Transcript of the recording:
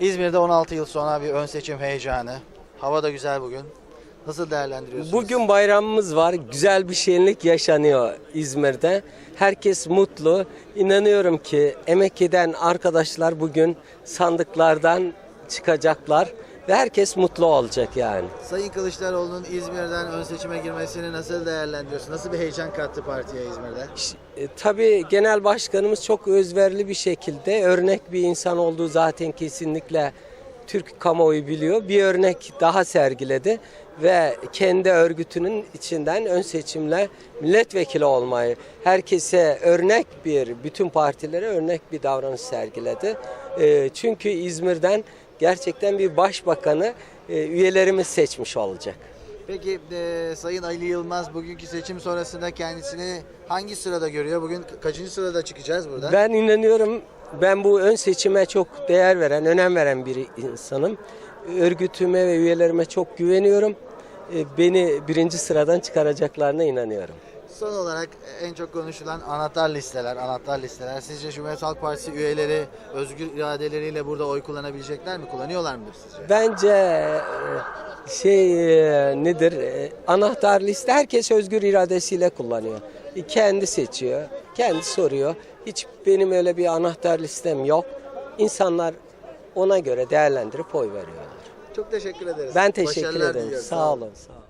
İzmir'de 16 yıl sonra bir ön seçim heyecanı. Hava da güzel bugün. Nasıl değerlendiriyorsunuz? Bugün bayramımız var. Güzel bir şenlik yaşanıyor İzmir'de. Herkes mutlu. İnanıyorum ki emek eden arkadaşlar bugün sandıklardan çıkacaklar ve herkes mutlu olacak yani. Sayın Kılıçdaroğlu'nun İzmir'den ön seçime girmesini nasıl değerlendiriyorsun? Nasıl bir heyecan kattı partiye İzmir'de? E, Tabii genel başkanımız çok özverili bir şekilde örnek bir insan olduğu zaten kesinlikle Türk kamuoyu biliyor. Bir örnek daha sergiledi ve kendi örgütünün içinden ön seçimle milletvekili olmayı herkese örnek bir, bütün partilere örnek bir davranış sergiledi. E, Çünkü İzmir'den gerçekten bir başbakanı e, üyelerimiz seçmiş olacak. Peki e, Sayın Ali Yılmaz bugünkü seçim sonrasında kendisini hangi sırada görüyor? Bugün ka- kaçıncı sırada çıkacağız burada? Ben inanıyorum. Ben bu ön seçime çok değer veren, önem veren bir insanım. Örgütüme ve üyelerime çok güveniyorum. E, Beni birinci sıradan çıkaracaklarına inanıyorum. Son olarak en çok konuşulan anahtar listeler, anahtar listeler. Sizce Cumhuriyet Halk Partisi üyeleri özgür iradeleriyle burada oy kullanabilecekler mi? Kullanıyorlar mıdır sizce? Bence e, şey e, nedir? Anahtar liste herkes özgür iradesiyle kullanıyor. Kendi seçiyor, kendi soruyor. Hiç benim öyle bir anahtar listem yok. İnsanlar ona göre değerlendirip oy veriyorlar. Çok teşekkür ederiz. Ben teşekkür Başarılar ederim. Sağ olun. Sağ olun.